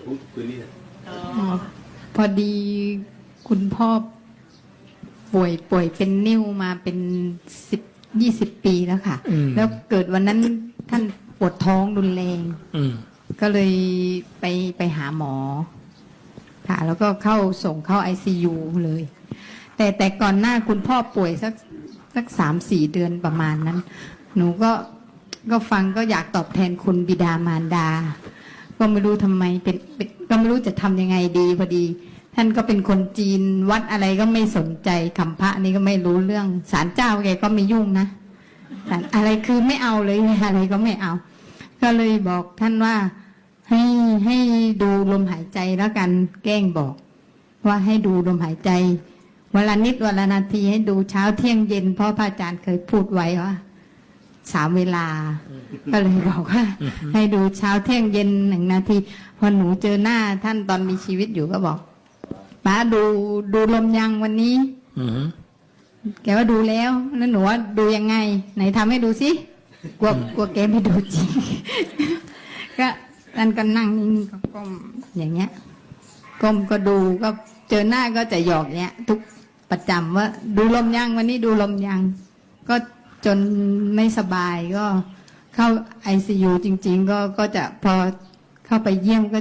ดี๋ยวผมคืนนี้นะอ๋ออ๋อพอดีคุณพ่อป่วยป่วยเป็นนิ้วมาเป็นสิบยี่สิบปีแล้วค่ะ อืม แล้วเกิดวันนั้นท่านปวดท้องรุนแรง อืม ก็เลยไปไปหาหมอ ค่ะ แล้วก็เข้าส่งเข้าไอซียูเลย แต่แต่ก่อนหน้าคุณพ่อป่วยสักสักสามสี่เดือนประมาณนั้น หนูก็ก็ฟังก็อยากตอบแทนคุณบิดามารดา ก็ไม่รู้ทำไมเป็นก็ไม่รู้จะทำยังไงดีพอดี ท่านก็เป็นคนจีนวัดอะไรก็ไม่สนใจคำพระนี่ก็ไม่รู้เรื่องศาลเจ้าแกก็ไม่ยุ่งนะอะไรคือไม่เอาเลยอะไรก็ไม่เอา ก็เลยบอกท่านว่าให้ให้ดูลมหายใจแล้วกันแกล้งบอก ว่าให้ดูลมหายใจวันละนิดวันละนาทีให้ดูเช้าเที่ยงเย็นเพราะพระอาจารย์เคยพูดไว้ว่า สามเวลา ก็เลยบอกว่า ให้ดูเช้าเที่ยงเย็นหนึ่งนาที พอหนูเจอหน้าท่านตอนมีชีวิตอยู่ก็บอกป้าดูดูลมยังวันนี้อืมแกว่าดูแล้วแล้วหนูว่าดูยังไง ไหนทำให้ดูสิกลัวกลัวแกไม่ดูจริง ก็ท่านก็นั่งนิ่งๆก็ก้มอย่างเงี้ยก้มก็ดูก็เจอหน้าก็จะหยอกเนี้ย ทุกประจำว่า ดูลมยังวันนี้ดูลมยัง ก็ จนไม่สบายก็เข้าไอซียูจริง ๆ ก็ก็จะพอเข้าไปเยี่ยมก็